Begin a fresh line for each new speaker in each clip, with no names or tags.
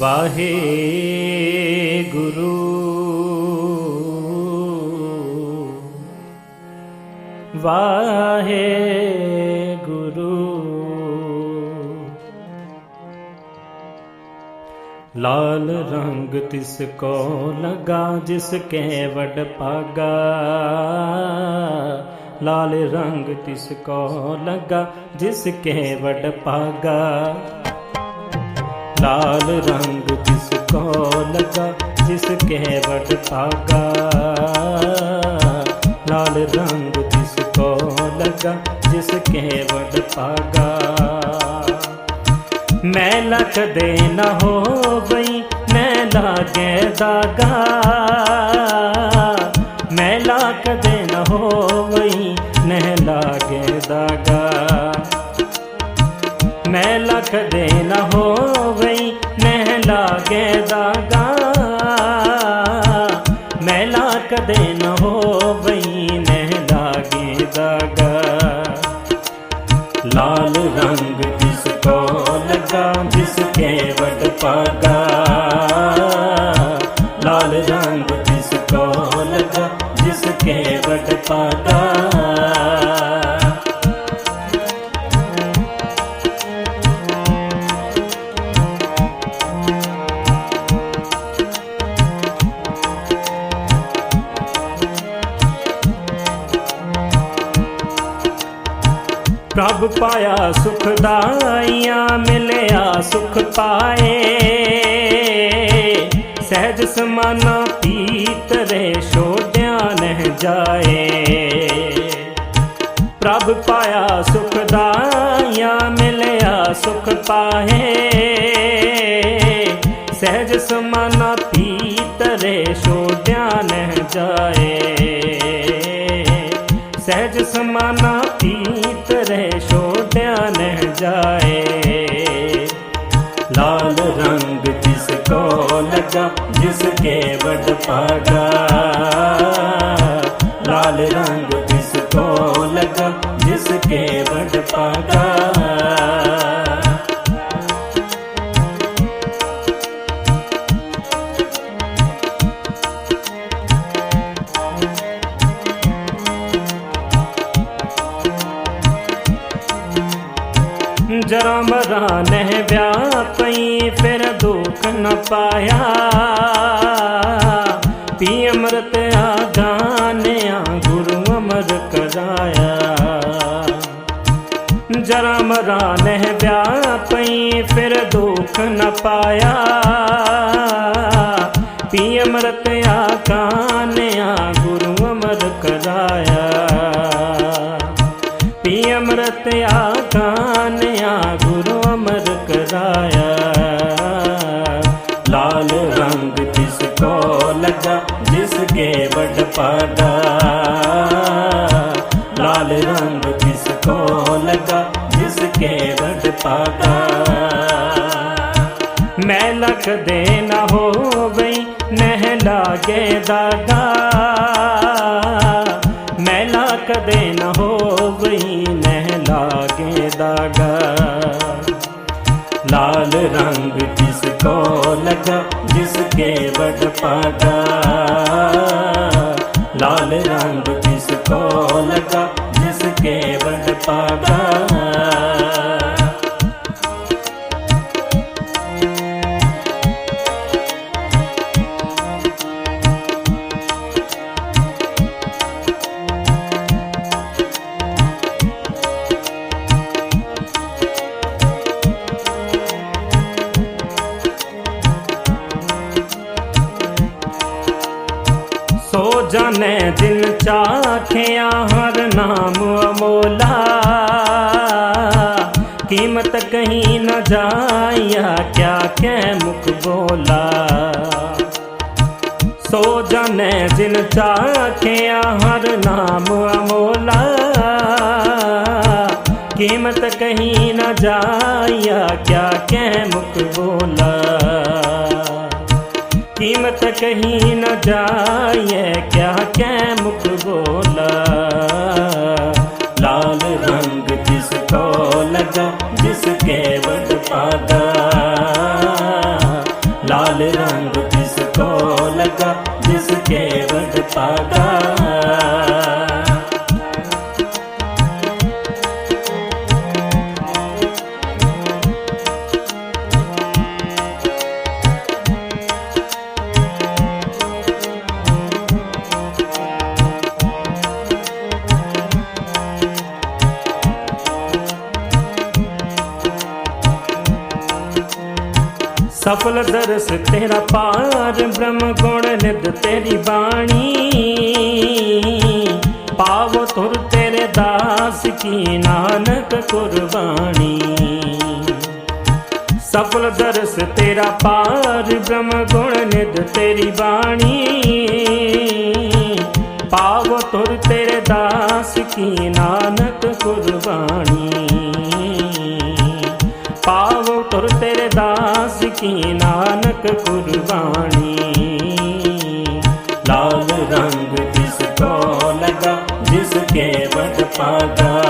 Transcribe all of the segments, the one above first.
ਵਾਹੇ ਗੁਰੂ ਵਾਹੇ ਗੁਰੂ ਲਾਲ ਰੰਗ ਤਿਸ ਕੋ ਲਗਾ, ਜਿਸ ਕੈ ਵਡ ਪਾਗਾ ਲਾਲ ਰੰਗ ਤਿਸ ਕੋ ਲਗਾ, ਜਿਸ ਕੈ ਵਡ ਪਾਗਾ ਲਾਲ ਰੰਗ ਜਿਸ ਕੋ ਲਗਾ ਜਿਸ ਕਹਿ ਵਡ ਭਾਗਾ ਲਾਲ ਰੰਗ ਜਿਸ ਕੋ ਲਗਾ ਜਿਸ ਕਹਿ ਵਡ ਭਾਗਾ ਮੈਂ ਲਖਦੇ ਨਾ ਹੋਵਈ ਮੈਂ ਲਾਗੇ ਦਾਗਾ ਮੈਂ ਲਖਦੇ ਨਾ ਹੋ ਮੈਂ ਲਖ ਦੇ ਨਾ ਹੋਵਈ ਨਹਿ ਲਾਗੇ ਦਾਗਾ। ਮੈਂ ਕਦੇ ਦੇ ਨਾ ਹੋਵਈ ਨਹਿ ਲਾਗੇ ਦਾਗਾ। ਲਾਲ ਰੰਗ ਜਿਸ ਕੋ ਲਗਾ, ਜਿਸ ਕੇ ਵਡ ਪਾਗਾ। ਲਾਲ ਰੰਗ ਜਿਸ ਕੋ ਲਗਾ, ਜਿਸ ਕੇ ਵਡ ਪਾਗਾ। ਪ੍ਰਭ ਪਾਇਆ ਸੁਖ ਦਾਈਆਂ ਮਿਲਿਆ ਸੁਖ ਪਾਏ। ਸਹਿਜ ਸਮਾਨਾ ਪੀਤਰੇ ਛੋੜਿਆ ਨਹਿ ਜਾਏ। ਪ੍ਰਭ ਪਾਇਆ ਸੁਖ ਦਾਈਆਂ ਮਿਲਿਆ ਸੁਖ ਪਾਏ। ਸਹਿਜ ਸਮਾਨਾ ਪੀਤਰੇ ਛੋੜਿਆ ਨਹਿ ਜਾਏ। ਸਹਿਜ ਸਮਾਨਾ ਪੀਤ ਰਹਿ ਛੋਟਿਆ ਨਹਿ ਜਾਏ। ਲਾਲ ਰੰਗ ਜਿਸ ਕੋ ਲਗਾ, ਜਿਸ ਕੇ ਵਡ ਪਾਗਾ। ਲਾਲ ਰੰਗ ਜਿਸ ਕੋ ਲਗਾ, ਜਿਸ ਕੇ ਵਡ ਪਾਗਾ। ਜਰਾ ਮਰਾ ਨਹਿ ਫਿਰ ਦੁੱਖ ਨ ਪਾਇਆ। ਪੀ ਅੰਮ੍ਰਿਤ ਆਗਾਨਿਆ ਗੁਰੂ ਅਮਰ ਕਰਾਇਆ। ਜਰਾ ਮਰਾ ਨਹਿ ਵਿਆਪਈ ਫਿਰ ਦੁੱਖ ਨ ਪਾਇਆ। ਵਡ ਲਾਲ ਰੰਗ ਜਿਸ ਕੋ ਲਗਾ, ਜਿਸ ਕੇ ਵਡ ਪਾਗਾ ਮੈਂ ਲਖ ਦੇ ਨਾ ਹੋਵਈ, ਨਹਿ ਲਾਗੇ ਦਾਗਾ ਮੈਂ ਲਖ ਦੇ ਨਾ ਹੋਵਈ, ਨਹਿ ਲਾਗੇ ਦਾਗਾ ਲਾਲ ਰੰਗ ਜਿਸ ਕੋ ਲਗਾ, ਜਿਸ ਕੇ ਵਡ ਪਾਗਾ ਲਾਲ ਰੰਗ ਜਿਸ ਕੋ ਲਗਾ ਜਾਣੈ ਦਿਨ ਚਾਖਿਆ ਹਰ ਨਾਮ ਅਮੋਲਾ। ਕੀਮਤ ਕਹੀਂ ਨਾ ਜਾਇਆ ਕਿਆ ਕਹਿ ਮੁਖ ਬੋਲਾ। ਸੋ ਜਾਣੈ ਦਿਨ ਚਾਖਿਆ ਹਰ ਨਾਮ ਅਮੋਲਾ। ਕੀਮਤ ਕਹੀਂ ਨਾ ਜਾਇਆ ਕਿਆ ਕਹਿ ਮੁਖ ਬੋਲਾ। कीमत कहीं न जाए क्या क्या मुख बोला लाल रंग जिसको लगा जिसके वड पागा लाल रंग किसको लगा जिसके वड पागा ਸਫਲ ਦਰਸ ਤੇਰਾ ਪਾਰ, ਬ੍ਰਹਮ ਗੁਣ ਨਿਦ ਤੇਰੀ ਬਾਣੀ। ਪਾਵ ਤੁਰ ਤੇਰੇ ਦਾਸ ਕੀ ਨਾਨਕ ਕੁਰਬਾਨੀ। ਸਫਲ ਦਰਸ ਤੇਰਾ ਪਾਰ, ਬ੍ਰਹਮ ਗੁਣ ਨਿਦ ਤੇਰੀ ਬਾਣੀ। ਪਾਵ ਤੁਰ ਤੇਰੇ ਦਾਸ ਕੀ ਨਾਨਕ ਕੁਰਬਾਨੀ। ਤੁਰ ਤੇਰੇ ਦਾਸ ਕੀ ਨਾਨਕ ਕੁਰਬਾਨੀ ਲਾਲ ਰੰਗ ਜਿਸ ਕੋ ਲਗਾ, ਜਿਸ ਕੇ ਵਡ ਪਾਗਾ।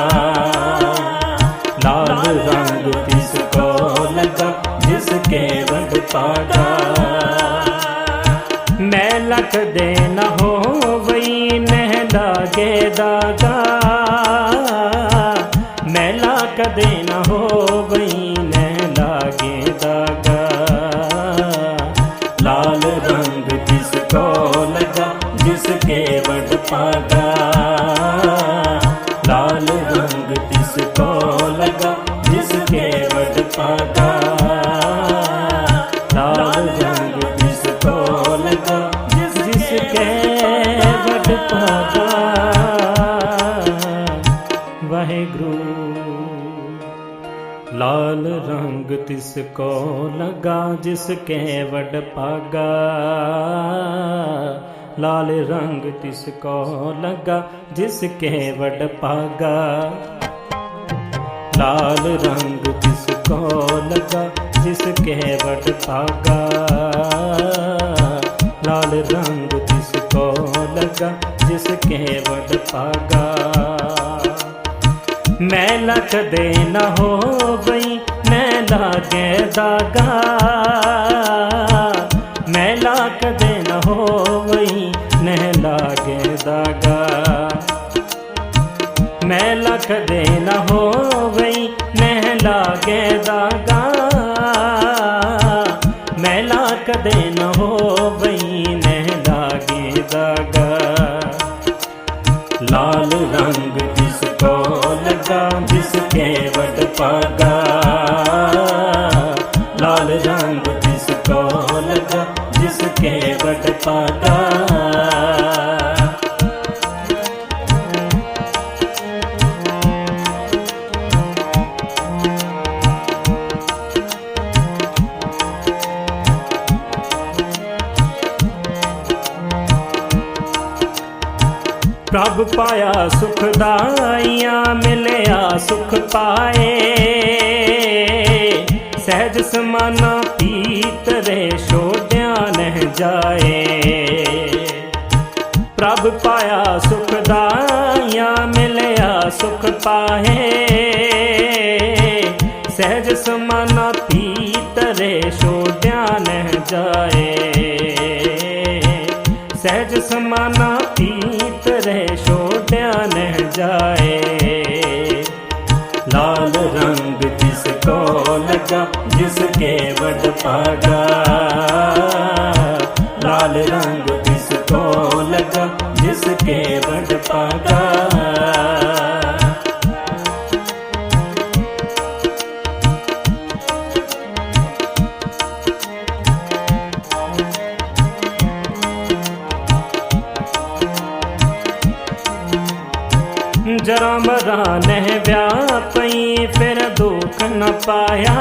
ਲਾਲ ਰੰਗ ਜਿਸ ਕੋ ਲਗਾ, ਜਿਸ ਕੇ ਵਡ ਪਾਗਾ। ਮੈਂ ਲਖ ਦੇ ਨ ਹੋਵਈ, ਨਹਿ ਲਾਗੇ ਦਾਗਾ। ਪਾਗਾ ਲਾਲ ਰੰਗ ਜਿਸ ਕੋ ਲਗਾ, ਜਿਸ ਕੇ ਵਡ ਪਾਗਾ ਲਾਲ ਰੰਗ ਜਿਸ ਕੋ ਲਗਾ, ਜਿਸ ਜਿਸ ਕੇ ਵਡ ਪਾਗਾ ਵਾਹਿਗੁਰੂ। ਲਾਲ ਰੰਗ ਤਿਸ ਕੋ ਲਗਾ, ਜਿਸ ਕੇ ਵਡ ਪਾਗਾ। ਲਾਲ ਰੰਗ ਤਿਸ ਕੋ ਲਗਾ, ਜਿਸ ਕੇ ਵਡ ਪਾਗਾ ਲਾਲ ਰੰਗ ਤਿਸ ਕੋ ਲਗਾ, ਜਿਸ ਕੇ ਵਡ ਪਾਗਾ ਲਾਲ ਰੰਗ ਤਿਸ ਕੋ ਲਗਾ, ਜਿਸ ਕੇ ਵਡ ਪਾਗਾ ਮੈਂ ਲਖ ਦੇ ਨਾ ਹੋ ਹੋਵਈ ਮੈਂ ਲਾਗੇ ਦਾਗਾ। ਮੈਂ ਲਖ ਦੇ ਨ ਹੋਵਈ, ਨਹਿ ਲਾਗੇ ਦਾਗਾ। ਮੈਂ ਲਖ ਦੇ ਨ ਹੋਵਈ, ਨਹਿ ਲਾਗੇ ਦਾਗਾ। ਮੈਂ ਲਖ ਦੇ ਨ ਹੋਵਈ, ਨਹਿ ਲਾਗੇ ਦਾਗਾ। ਲਾਲ ਰੰਗ ਜਿਸ ਕੋ ਲਗਾ, ਜਿਸ ਕੇ ਵਟ ਪਾਗਾ। ਜਿਸ ਕੇ ਪ੍ਰਭ ਪਾਇਆ ਸੁਖ ਦਾਈਆਂ ਮਿਲਿਆ ਸੁਖ ਪਾਏ। ਸਹਿਜ ਸਮਾਨਾ ਪੀਤ ਰੇ ਛੋੜਿਆ ਨਹਿ ਜਾਏ। ਪ੍ਰਭ ਪਾਇਆ ਸੁਖ ਦਾਈਆਂ, ਮਿਲਿਆ ਸੁਖ ਪਾਏ ਸਹਿਜ ਸਮਾਨਾ ਪੀਤਰੇ ਛੋੜਿਆ ਧਿਆਨ ਜਾਏ। ਸਹਿਜ ਸਮਾਨਾ ਪੀਤ ਰਹਿ ਛੋਟਿਆ ਧਿਆਨ ਜਾਏ। ਲਾਲ ਰੰਗ ਜਿਸ ਕੋ ਲਗਾ ਜਿਸ ਕੇ ਵਡ ਪਾਗਾ। ਲਾਲ ਰੰਗ ਜਿਸ ਕੋ ਜਰਾ ਮਰਾ ਨਹਿ ਵਿਆਪਈ ਫਿਰ ਦੁੱਖ ਨ ਪਾਇਆ।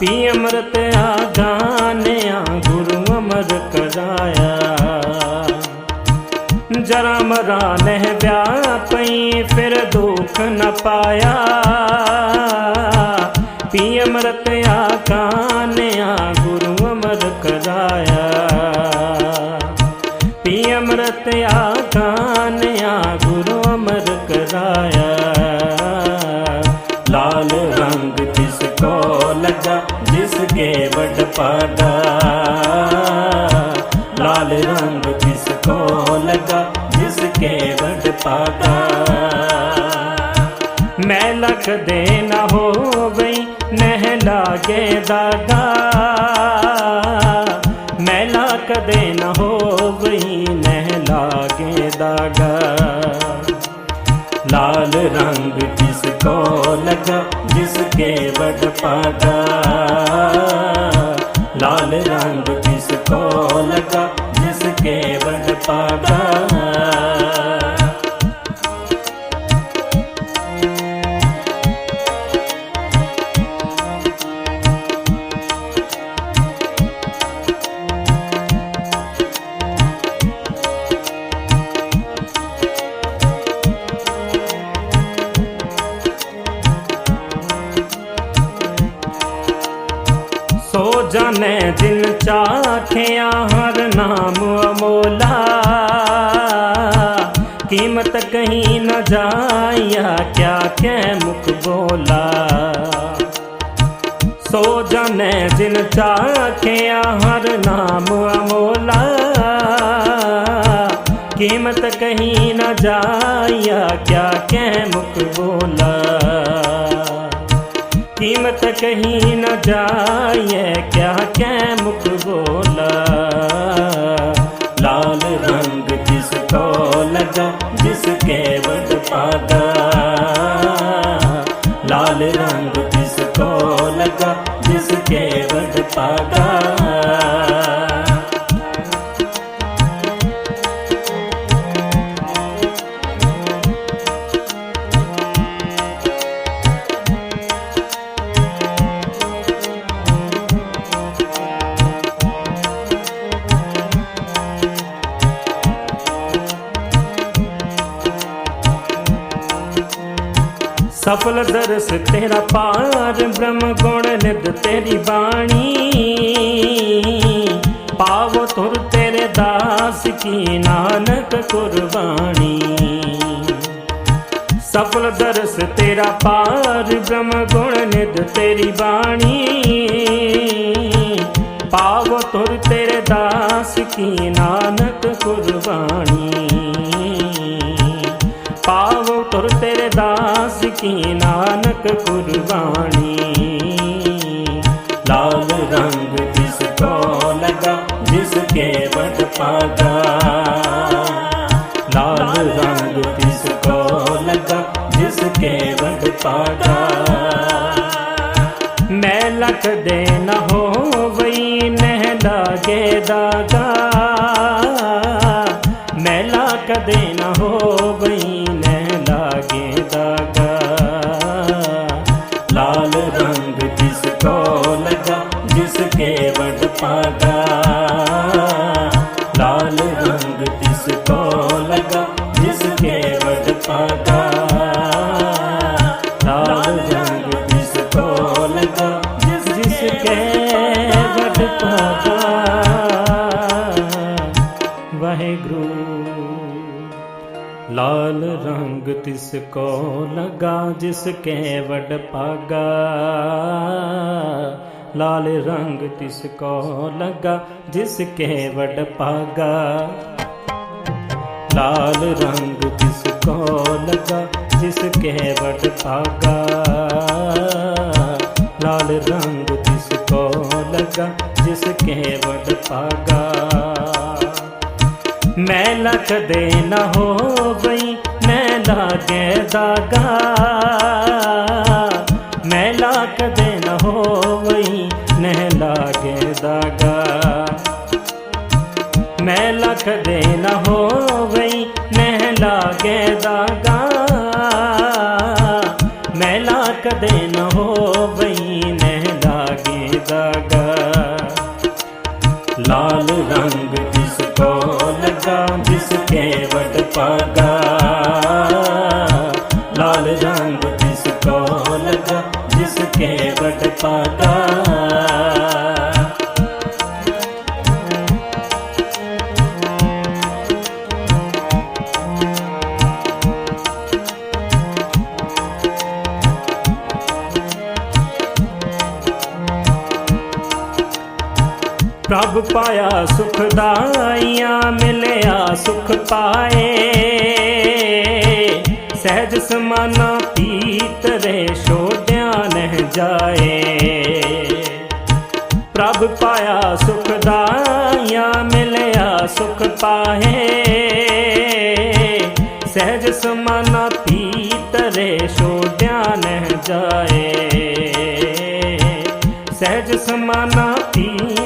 ਪੀ ਅੰਮ੍ਰਿਤ ਆਗਾਨਿਆ ਗੁਰੂ ਅਮਰ ਕਰਾਇਆ। ਜਰਾ ਮਰਾ ਨਹਿ ਵਿਆਪਈ ਫਿਰ ਦੁੱਖ ਨ ਪਾਇਆ। ਪਾਦਾ ਲਾਲ ਰੰਗ ਜਿਸ ਕੋ ਲਗਾ, ਜਿਸ ਕੇ ਵਟ ਪਾਦਾ ਮੈਂ ਲਖ ਦੇ ਨਾ ਹੋਵਈ, ਨਹਿ ਲਾਗੇ ਦਾਦਾ ਮੈਂ ਲਖ ਦੇ ਨਾ ਹੋਵਈ, ਨਹਿ ਲਾਗੇ ਦਾਗਾ। ਲਾਲ ਰੰਗ ਜਿਸ ਕੋ ਲਗਾ, ਜਿਸ ਕੇ ਵਟ ਪਾਦਾ लाल रंग जिसको लगा जिसके बड़ पागा ਸੋ ਜਾਣੇ ਦਿਨ ਚਾਖਿਆ ਹਰ ਨਾਮ ਅਮੋਲਾ ਕੀਮਤ ਕਹੀਂ ਨ ਜਾਇਆ ਕਿਆ ਕਹਿ ਮੁਖ ਬੋਲਾ ਸੋ ਜਾਣੇ ਦਿਨ ਚਾਖਿਆ ਹਰ ਨਾਮ ਅਮੋਲਾ ਕੀਮਤ ਕਹੀਂ ਨ ਜਾਇਆ ਕਿਆ ਕਹਿ ਮੁਖ ਬੋਲਾ कीमत कहीं न जाए क्या क्या मुख बोला लाल रंग जिसको लगा जिसके बड़ पागा लाल रंग जिसको लगा जिसके बड़ पागा ਸਫਲ ਤੇਰਾ ਪਾਰ ਬ੍ਰਹਮ ਗੁਣ ਨਿਦ ਤੇਰੀ ਬਾਣੀ। ਪਾਵ ਤੁਰ ਤੇਰੇ ਦਾਸ ਕੀ ਨਾਨਕ ਕੁਰਬਾਨੀ। ਸਫਲ ਦਰਸ ਤੇਰਾ ਪਾਰ ਬ੍ਰਹਮ ਗੁਣ ਨਿਦ ਤੇਰੀ ਬਾਣੀ। ਪਾਵ ਤੁਰ ਤੇਰੇ ਦਾਸ ਕੀ ਨਾਨਕ ਕੁਰਬਾਨੀ। ਪਾਵ ਤੁਰ ਤੇਰੇ ਦਾਸ ਕੀ ਨਾਨਕ ਕੁਰਬਾਨੀ। ਲਾਲ ਰੰਗ ਜਿਸ ਕੋ ਲਗਾ, ਜਿਸ ਕੇ ਵਟ ਪਾਗਾ। ਲਾਲ ਰੰਗ ਜਿਸ ਕੋ ਲਗਾ, ਜਿਸ ਕੇ ਵਟ ਪਾਗਾ। ਮੈਂ ਲਖ ਦੇ ਨ ਹੋਵਈ, ਨਹਿ ਲਾਗੇ ਦਾਗਾ। ਮੈਂ ਲਖ ਦੇ ਨ ਹੋਵਈ ਕੇ ਬੜ ਪਾਗਾ ਵਾਹਿਗੁਰੂ। ਲਾਲ ਰੰਗ ਤਿਸ ਕੋ ਲਗਾ, ਜਿਸ ਕੇ ਵਡ ਪਾਗਾ ਲਾਲ ਰੰਗ ਤਿਸ ਕੋ ਲਗਾ, ਜਿਸ ਕੇ ਵਡ ਪਾਗਾ ਲਾਲ ਰੰਗ ਤਿਸ ਕੋ ਲਗਾ, ਜਿਸ ਕੇ ਵਡ ਪਾਗਾ ਲਾਲ ਰੰਗ ਲਗਾ ਜਿਸ ਕੇ ਵਡ ਪਾਗਾ ਮੈਂ ਲਖ ਦੇ ਨਾ ਹੋ ਗਈ ਮੈਂ ਲਾਗੇ ਦਾਗਾ। ਮੈਂ ਲਖ ਦੇ ਨ ਹੋ ਗਈ ਨਹਿ ਲਾਗੇ ਦਾਗਾ। ਮੈਂ ਲਖ ਦੇ ਨ ਹੋ ਗਈ ਨਹਿ ਲਾਗੇ ਦਾਗਾ। ਮੈਂ ਲਖ ਦੇ ਨ ਹੋ ਗਈ ਨਹਿ ਲਾਗੇ ਦਾਗਾ। ਲਾਲ ਰੰਗ ਜਿਸ ਕੋ ਲਗਾ, ਜਿਸ ਕੇ ਵਟ ਪਾਗਾ। ਲਾਲ ਰੰਗ ਜਿਸ ਕੋ ਲਗਾ, ਜਿਸ ਕੇ ਵਟ ਪਾਗਾ। ਪਾਇਆ ਸੁਖ ਦਾਈਆਂ ਮਿਲਿਆ ਸੁਖ ਪਾਏ। ਸਹਿਜ ਸਮਾਨਾ ਪੀਤਰੇ ਛੋੜਿਆ ਨਹਿ ਜਾਏ। ਪ੍ਰਭ ਪਾਇਆ ਸੁਖ ਦਾਇਆ ਮਿਲਿਆ ਸੁਖ ਪਾਏ। ਸਹਿਜ ਸਮਾਨਾ ਪੀਤਰੇ ਛੋੜਿਆ ਨਹਿ ਜਾਏ। ਸਹਿਜ ਸਮਾਨਾ ਪੀਤਰੇ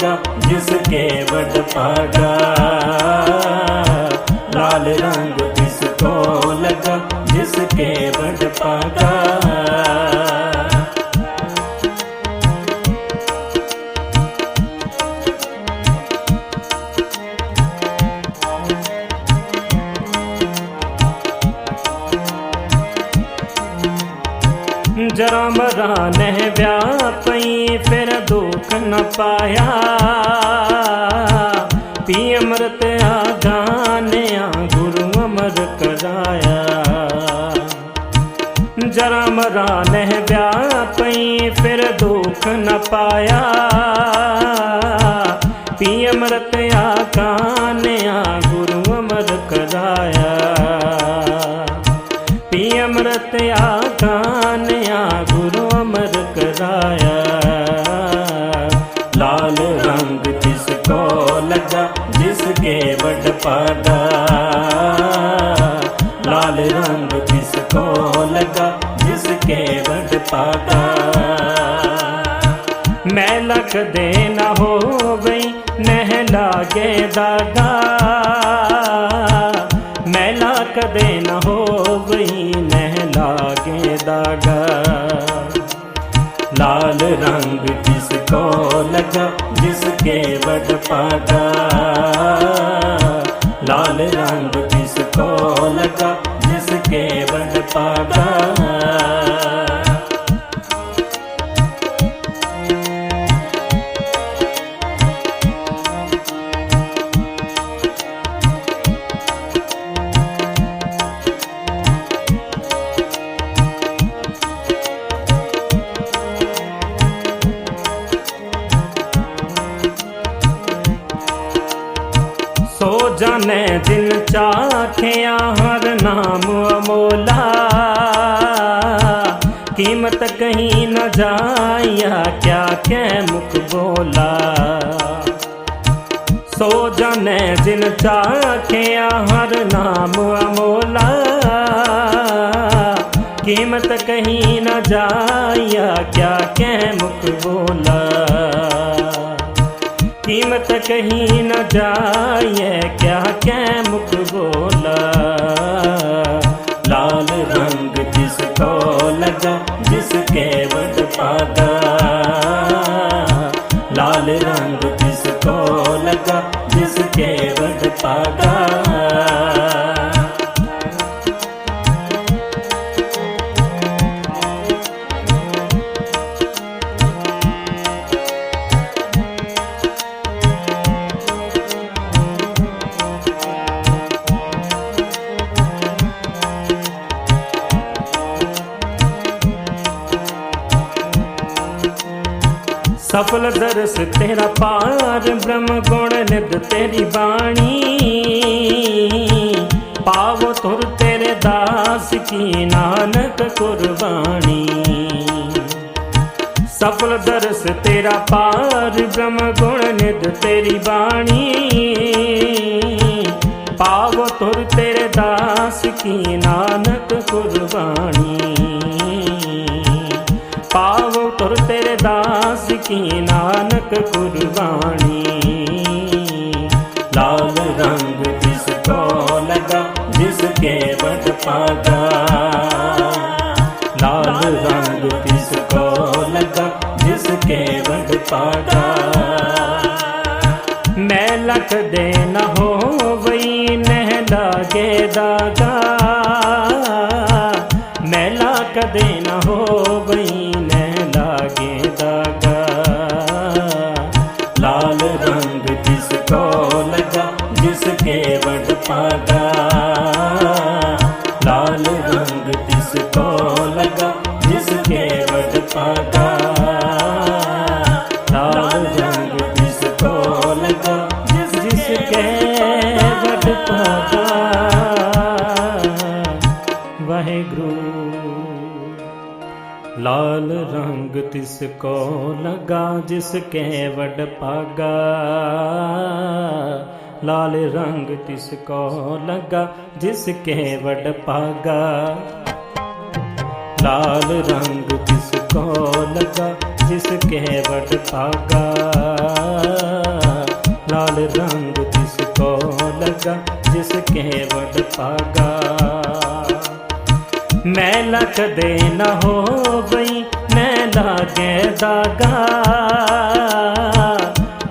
ਕੋ ਲਗਾ ਜਿਸ ਕੇ ਵਡ ਪਾਗਾ। ਲਾਲ ਰੰਗ ਜਿਸ ਕੋ ਲਗਾ ਜਿਸ ਕੇ ਵਡ ਪਾਗਾ ਜਰਾ ਫਿਰ ਦੁੱਖ ਨ ਪਾਇਆ। ਪੀ ਅੰਮ੍ਰਿਤ ਆਗਾਨਿਆ ਗੁਰੂ ਅਮਰ ਕਰਾਇਆ। ਜਰਾ ਮਰਾ ਨਹਿ ਵਿਆਪਈ ਫਿਰ ਦੁੱਖ ਨ ਪਾਇਆ। ਪੀ ਅੰਮ੍ਰਿਤ ਆਗਾਨਿਆ ਗੁਰੂ ਅਮਰ ਕਰਾਇਆ। ਪੀ ਅੰਮ੍ਰਿਤ ਆ ਜਿਸ ਕੇ ਵਡ ਪਾਗਾ ਲਾਲ ਰੰਗ ਜਿਸ ਕੋ ਲਗਾ, ਜਿਸ ਕੇ ਵਡ ਪਾਗਾ ਮੈਂ ਲਖ ਦੇ ਨਾ ਹੋਵਈ, ਨਹਿ ਲਾਗੇ ਦਾਗਾ। ਮੈਲਾ ਕਦੇ ਹੋ ਗਈ ਨਹਿ ਲਾਗੇ ਦਾਗਾ। ਲਾਲ ਰੰਗ ਜਿਸ ਕੋ ਲਗਾ ਜਿਸ ਕੇ ਵਡ ਪਾਗਾ ਲਾਲ ਰੰਗ ਜਿਸ ਕੋ ਲਗਾ ਜਿਸ ਕੇ ਵਡ ਪਾਗਾ ਸੋ ਚਾਖਿਆ ਹਰ ਨਾਮ ਅਮੋਲਾ। ਕੀਮਤ ਕਹੀਂ ਨਾ ਜਾਇਆ ਕਿਆ ਕਹਿ ਮੁਖ ਬੋਲਾ। ਸੋ ਜਾਣੈ ਦਿਨ ਚਾਖਿਆ ਹਰ ਨਾਮ ਅਮੋਲਾ। ਕੀਮਤ ਕਹੀਂ ਨਾ ਜਾਇਆ ਕਿਆ ਕਹਿ ਮੁਖ ਬੋਲਾ। कीमत कहीं न जाए क्या क्या मुख बोला लाल रंग जिसको लगा जिसके वड पागा लाल रंग जिसको लगा जिसके वड पागा ਦਰਸ ਤੇਰਾ ਪਾਰ ਬ੍ਰਹਮ ਗੁਣ ਨਿਦ ਤੇਰੀ ਬਾਣੀ। ਪਾਵ ਤੁਰ ਤੇਰੇ ਦਾਸ ਕੀ ਨਾਨਕ ਕੁਰਬਾਨੀ। ਸਫਲ ਦਰਸ ਤੇਰਾ ਪਾਰ ਬ੍ਰਹਮ ਗੁਣ ਨਿਦ ਤੇਰੀ ਬਾਣੀ। ਪਾਵ ਤੁਰ ਤੇਰੇ ਦਾਸ ਕੀ ਨਾਨਕ ਕੁਰਬਾਨੀ। ਪਾਵ ਤੁਰ ਤੇਰੇ ਦਾਸ ਕੀ ਨਾਨਕ ਕੁਰਬਾਨੀ ਲਾਲ ਰੰਗ ਜਿਸ ਕੋ ਲਗਾ, ਜਿਸ ਕੇ ਵਡ ਪਾਗਾ। ਲਾਲ ਰੰਗ ਜਿਸ ਕੋ ਲਗਾ, ਜਿਸ ਕੇ ਵਡ ਪਾਗਾ। ਵਾਹਿਗੁਰੂ। ਲਾਲ ਰੰਗ ਤਿਸ ਕੋ ਲਗਾ, ਜਿਸ ਕੈ ਵਡ ਪਾਗਾ ਲਾਲ ਰੰਗ ਤਿਸ ਕੋ ਲਗਾ, ਜਿਸ ਕੈ ਵਡ ਪਾਗਾ ਲਾਲ ਰੰਗ ਤਿਸ ਕੋ ਲਗਾ, ਜਿਸ ਕੈ ਵਡ ਪਾਗਾ ਲਾਲ ਰੰਗ ਤਿਸ ਕੋ ਲਗਾ, ਜਿਸ ਕੈ ਵਡ ਪਾਗਾ ਮੈਂ ਲਖ ਦੇ ਨ ਹੋਵਈ, ਮੈਂ ਲਾਗੇ ਦਾਗਾ।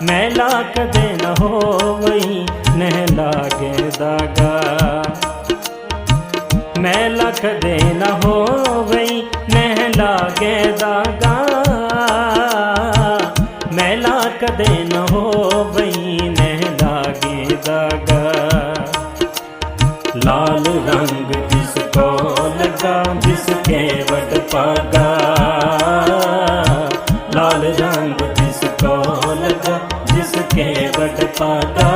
ਮੈਂ ਲਖ ਦੇ ਨ ਹੋਵਈ ਨਹਿ ਲਾਗੇ ਦਾਗਾ। ਮੈਂ ਲਖ ਦੇ ਨ ਹੋਵਈ ਨਹਿ ਲਾਗੇ ਦਾਗਾ। ਮੈਂ ਕਦੇ ਦੇ ਨ ਹੋਵਈ ਨਹਿ ਲਾਗੇ ਦਾਗਾ। ਲਾਲ ਰੰਗ ਵਡ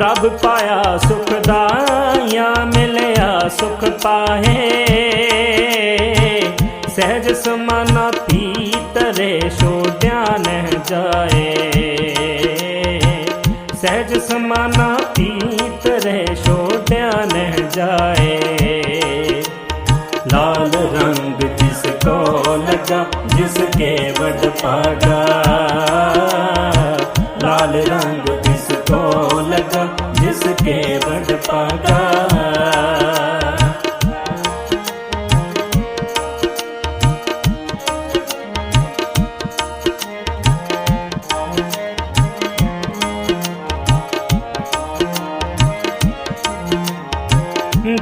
ਪ੍ਰਭ ਪਾਇਆ ਸੁਖ ਦਾਈਆਂ ਮਿਲਿਆ ਸੁਖ ਪਾਏ ਸਹਿਜ ਸਮਾਨਾ ਪੀਤਰੇ ਛੋੜਿਆ ਧਿਆਨ ਜਾਏ। ਸਹਿਜ ਸਮਾਨਾ ਪੀਤ ਰੇ ਛੋਟਿਆ ਨਹਿ ਜਾਏ। ਲਾਲ ਰੰਗ ਜਿਸ ਕੋ ਲਗਾ, ਜਿਸ ਕੇ ਵਡ ਪਾਗਾ। ਲਾਲ ਰੰਗ ਲਗਾ ਜਿਸ ਕੇ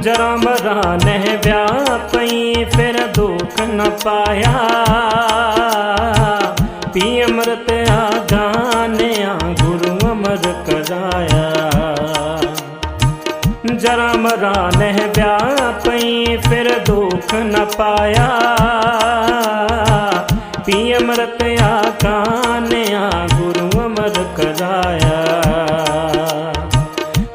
ਜਰਾ ਮਰਾ ਨਹਿ ਵਿਆਪਈ ਫਿਰ ਦੁੱਖ ਨ ਪਾਇਆ। ਮਰਾ ਵਿਆਹ ਪਈ, ਫਿਰ ਦੁੱਖ ਨ ਪਾਇਆ। ਪੀ ਅੰਮ੍ਰਿਤ ਆਗਾਨਿਆ ਗੁਰੂ ਅਮਰ ਕਰਾਇਆ।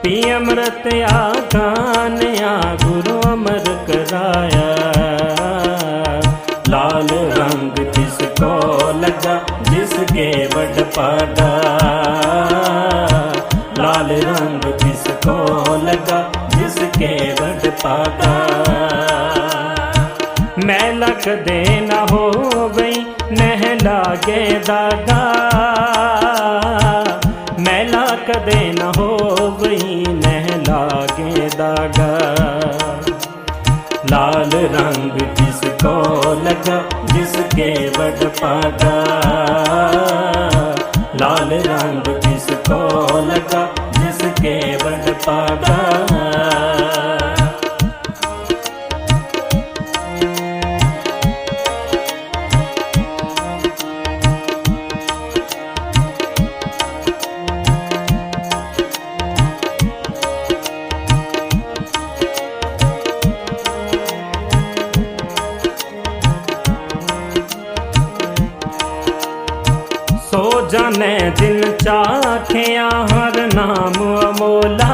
ਪੀ ਅੰਮ੍ਰਿਤ ਆਗਾਨਿਆ ਗੁਰੂ ਅਮਰ ਕਰਾਇਆ। ਲਾਲ ਰੰਗ ਜਿਸ ਕੋ ਲਗਾ, ਜਿਸ ਕੇ ਵਡ ਪਾਦਾ ਪਾਗਾ ਮੈਂ ਲਖ ਦੇ ਨਾ ਹੋ ਗਈ ਨਹਿ ਲਾਗੇ ਦਾਗਾ ਮੈਂ ਲਖ ਦੇ ਨ ਹੋਵਈ, ਨਹਿ ਲਾਗੇ ਦਾਗਾ ਲਾਲ ਰੰਗ ਜਿਸ ਕੋ ਲਗਾ, ਜਿਸ ਕੇ ਵਡ ਪਾਗਾ ਲਾਲ ਰੰਗ ਜਿਸ ਕੋ ਲਗਾ, ਜਿਸ ਕੇ ਵਟ ਪਾਗਾ ਚਾਖਿਆ ਹਰ ਨਾਮ ਅਮੋਲਾ।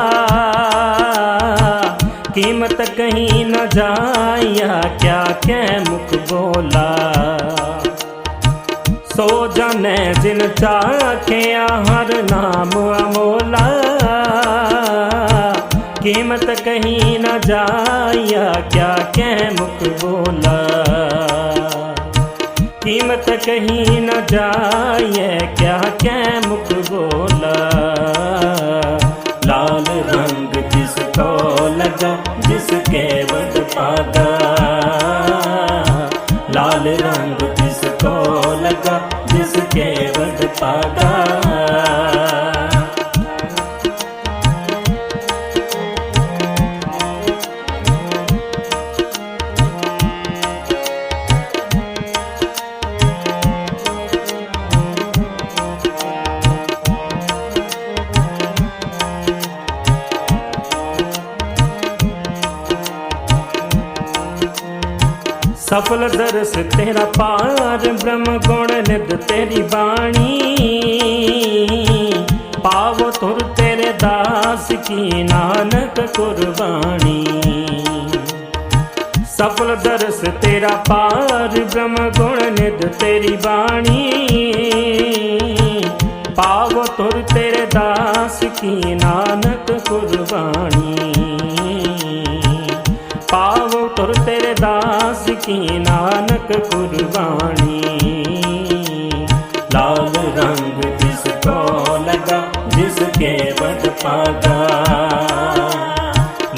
ਕੀਮਤ ਕਹੀਂ ਨਾ ਜਾਇਆ ਕਿਆ ਕਹਿ ਮੁਖ ਬੋਲਾ। ਸੋ ਜਾਣੈ ਜਿਨ ਚਾਖਿਆ ਹਰ ਨਾਮ ਅਮੋਲਾ। ਕੀਮਤ ਕਹੀਂ ਨਾ ਜਾਇਆ ਕਿਆ ਕਹਿ ਮੁਖ ਬੋਲਾ। कीमत कहीं न जाए क्या क्या मुख बोला लाल रंग जिसको लगा जिसके वड पागा लाल रंग जिसको लगा जिसके वड पागा ਸਫਲ ਦਰਸ ਤੇਰਾ ਪਾਰ, ਬ੍ਰਹਮ ਗੁਣ ਨਿਦ ਤੇਰੀ ਬਾਣੀ। ਪਾਵ ਤੁਰ ਤੇਰੇ ਦਾਸ ਕੀ ਨਾਨਕ ਕੁਰਬਾਨੀ। ਸਫਲ ਦਰਸ ਤੇਰਾ ਪਾਰ, ਬ੍ਰਹਮ ਗੁਣ ਨਿਦ ਤੇਰੀ ਬਾਣੀ। ਪਾਵ ਤੁਰ ਤੇਰੇ ਦਾਸ ਕੀ ਨਾਨਕ ਕੁਰਬਾਨੀ। ਪਾਵ ਤੁਰ ਤੇਰੇ ਦਾਸ ਕੀ ਨਾਨਕ ਕੁਰਬਾਨੀ। ਲਾਲ ਰੰਗ ਜਿਸ ਕੋ ਲਗਾ, ਜਿਸ ਕੇ ਵਡ ਪਾਗਾ।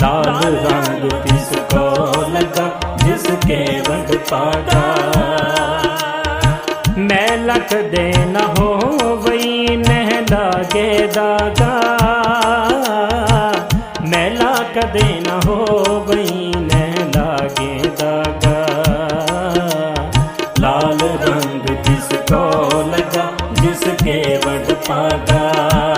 ਲਾਲ ਰੰਗ ਜਿਸ ਕੋ ਲਗਾ, ਜਿਸ ਕੇ ਵਡ ਪਾਗਾ। ਮੈਂ ਲਖ ਦੇ ਨ ਹੋਵਈ, ਨਹਿ ਲਾਗੇ ਦਾਗਾ। ਮੈਂ ਲਖ ਦੇ ਨ ਹੋਵਈ ਲਾਲ ਰੰਗ ਜਿਸ ਕੋ ਲਗਾ। ਕੇ ਵਡ ਪਾਗਾ ਲਾਲ ਰੰਗ ਜਿਸ ਕੋ ਲਗਾ, ਜਿਸ ਕੇ ਵਡ ਪਾਗਾ।